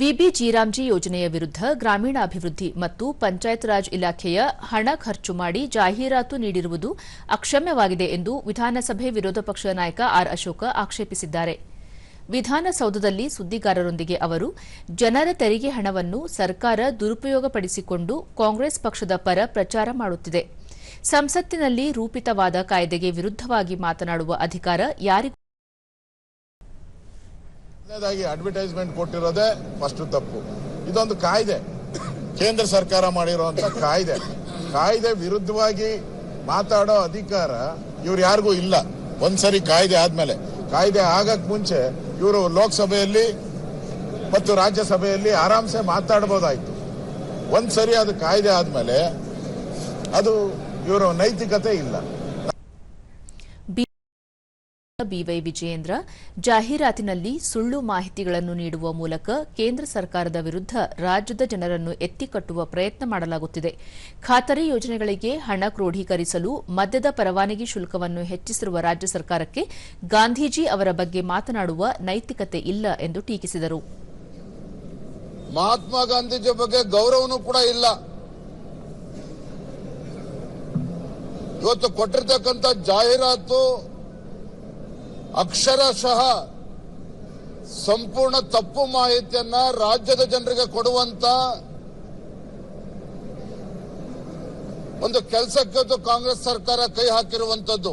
VB G RAM G ಯೋಜನೆಯ ವಿರುದ್ಧ ಗ್ರಾಮೀಣಾಭಿವೃದ್ಧಿ ಮತ್ತು ಪಂಚಾಯತ್ ರಾಜ್ ಇಲಾಖೆಯ ಹಣ ಖರ್ಚು ಮಾಡಿ ಜಾಹೀರಾತು ನೀಡಿರುವುದು ಅಕ್ಷಮ್ಯವಾಗಿದೆ ಎಂದು ವಿಧಾನಸಭೆ ವಿರೋಧ ಪಕ್ಷದ ನಾಯಕ ಆರ್ ಅಶೋಕ ಆಕ್ಷೇಪಿಸಿದ್ದಾರೆ. ವಿಧಾನಸೌಧದಲ್ಲಿ ಸುದ್ದಿಗಾರರೊಂದಿಗೆ ಅವರು, ಜನರ ತೆರಿಗೆ ಹಣವನ್ನು ಸರ್ಕಾರ ದುರುಪಯೋಗಪಡಿಸಿಕೊಂಡು ಕಾಂಗ್ರೆಸ್ ಪಕ್ಷದ ಪರ ಪ್ರಚಾರ ಮಾಡುತ್ತಿದೆ. ಸಂಸತ್ತಿನಲ್ಲಿ ರೂಪಿತವಾದ ಕಾಯ್ದೆಗೆ ವಿರುದ್ಧವಾಗಿ ಮಾತನಾಡುವ ಅಧಿಕಾರ ಯಾರಿಗೂ ಮೊದಲನೇದಾಗಿ ಅಡ್ವರ್ಟೈಸ್ಮೆಂಟ್ ಕೊಟ್ಟಿರೋದೇ ಫಸ್ಟ್ ತಪ್ಪು. ಇದೊಂದು ಕಾಯ್ದೆ. ಕೇಂದ್ರ ಸರ್ಕಾರ ಮಾಡಿರುವಂತ ಕಾಯ್ದೆ. ಕಾಯ್ದೆ ವಿರುದ್ಧವಾಗಿ ಮಾತಾಡೋ ಅಧಿಕಾರ ಇವ್ರು ಯಾರಿಗೂ ಇಲ್ಲ. ಒಂದ್ಸರಿ ಕಾಯ್ದೆ ಆದ್ಮೇಲೆ. ಕಾಯ್ದೆ ಆಗಕ್ ಮುಂಚೆ ಇವರು ಲೋಕಸಭೆಯಲ್ಲಿ ಮತ್ತು ರಾಜ್ಯಸಭೆಯಲ್ಲಿ ಆರಾಮ್ಸೆ ಮಾತಾಡ್ಬೋದಾಯ್ತು. ಒಂದ್ಸರಿ ಅದು ಕಾಯ್ದೆ ಆದ್ಮೇಲೆ ಅದು ಇವರ ನೈತಿಕತೆ ಇಲ್ಲ. ಬಿವೈ ವಿಜಯೇಂದ್ರ ಜಾಹೀರಾತಿನಲ್ಲಿ ಸುಳ್ಳು ಮಾಹಿತಿಗಳನ್ನು ನೀಡುವ ಮೂಲಕ ಕೇಂದ್ರ ಸರ್ಕಾರದ ವಿರುದ್ಧ ರಾಜ್ಯದ ಜನರನ್ನು ಎತ್ತಿಕಟ್ಟುವ ಪ್ರಯತ್ನ ಮಾಡಲಾಗುತ್ತಿದೆ. ಖಾತರಿ ಯೋಜನೆಗಳಿಗೆ ಹಣ ಕ್ರೋಢೀಕರಿಸಲು ಮದ್ಯದ ಪರವಾನಗಿ ಶುಲ್ಕವನ್ನು ಹೆಚ್ಚಿಸಿರುವ ರಾಜ್ಯ ಸರ್ಕಾರಕ್ಕೆ ಗಾಂಧೀಜಿ ಅವರ ಬಗ್ಗೆ ಮಾತನಾಡುವ ನೈತಿಕತೆ ಇಲ್ಲ ಎಂದು ಟೀಕಿಸಿದರು. ಮಹಾತ್ಮ ಗಾಂಧೀಜಿ ಬಗ್ಗೆ ಗೌರವನೂ ಕೂಡ ಇಲ್ಲ. ಇವತ್ತು ಕೊಟ್ಟಿರ್ತಕ್ಕಂಥ ಜಾಹೀರಾತು ಅಕ್ಷರಶಃ ಸಂಪೂರ್ಣ ತಪ್ಪು ಮಾಹಿತಿಯನ್ನ ರಾಜ್ಯದ ಜನರಿಗೆ ಕೊಡುವಂತ ಒಂದು ಕೆಲಸಕ್ಕೆ ಕಾಂಗ್ರೆಸ್ ಸರ್ಕಾರ ಕೈ ಹಾಕಿರುವಂತದ್ದು.